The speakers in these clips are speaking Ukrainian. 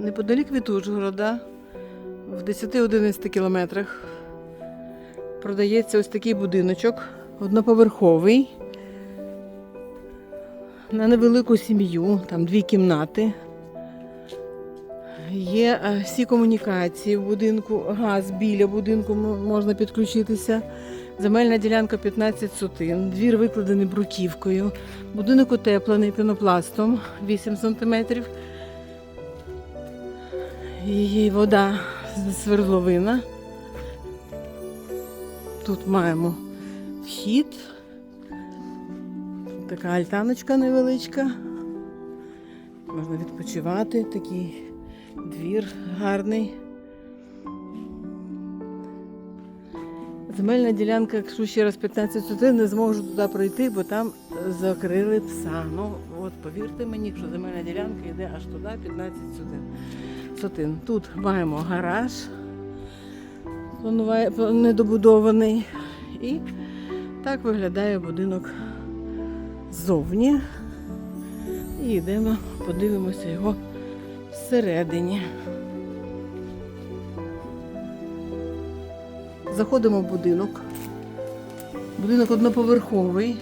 неподалік від Ужгорода, в 10-11 кілометрах, продається ось такий будиночок, одноповерховий, на невелику сім'ю, там дві кімнати. Є е, всі комунікації в будинку, газ біля будинку можна підключитися. Земельна ділянка 15 сотин, двір викладений бруківкою, будинок утеплений пінопластом 8 см. І вода свердловина. Тут маємо вхід. Така альтаночка невеличка. Можна відпочивати, такий двір гарний. Земельна ділянка, якщо ще раз 15 сотин, не зможу туди пройти, бо там закрили пса. Ну, от повірте мені, що земельна ділянка йде аж туди 15 сотин. Сотин. Тут маємо гараж недобудований. І так виглядає будинок ззовні. І йдемо, подивимося його всередині. Заходимо в будинок. Будинок одноповерховий.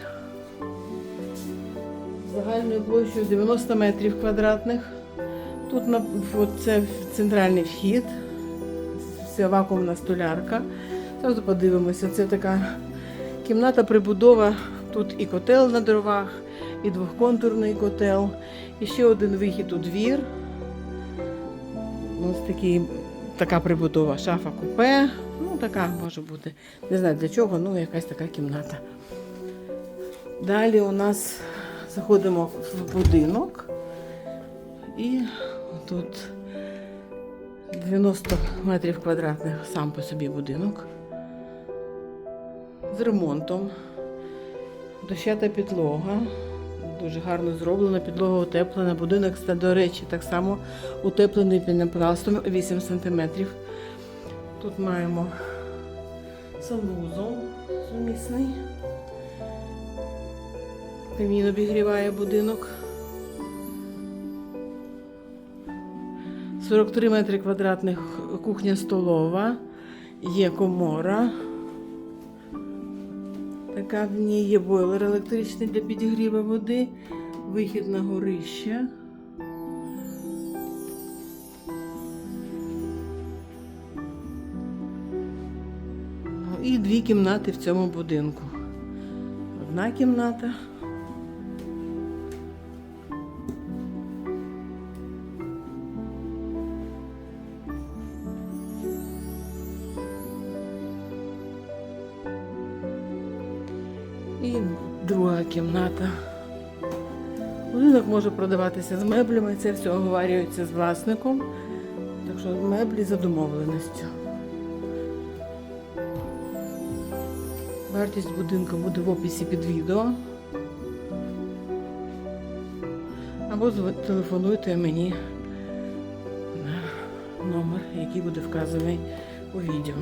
Загальною площею 90 метрів квадратних. Тут це центральний вхід, це вакуумна столярка. Зараз подивимося, це така кімната прибудова. Тут і котел на дровах, і двохконтурний котел, і ще один вихід у двір. Ось такий, така прибудова, шафа купе. Ну, така може бути. Не знаю для чого, ну якась така кімната. Далі у нас заходимо в будинок. І тут 90 метрів квадратних сам по собі будинок. З ремонтом. Дощата підлога. Дуже гарно зроблена, підлога утеплена. Будинок, до речі, так само утеплений пінопластом 8 см. Тут маємо санвузол сумісний. Камін обігріває будинок. 43 метри квадратних кухня столова, є комора. Така в ній є бойлер електричний для підігріву води, вихід на горище. Ну, І дві кімнати в цьому будинку. Одна кімната. І друга кімната. Будинок може продаватися з меблями, це все оговарюється з власником. Так що меблі за домовленістю. Вартість будинку буде в описі під відео. Або телефонуйте мені на номер, який буде вказаний у відео.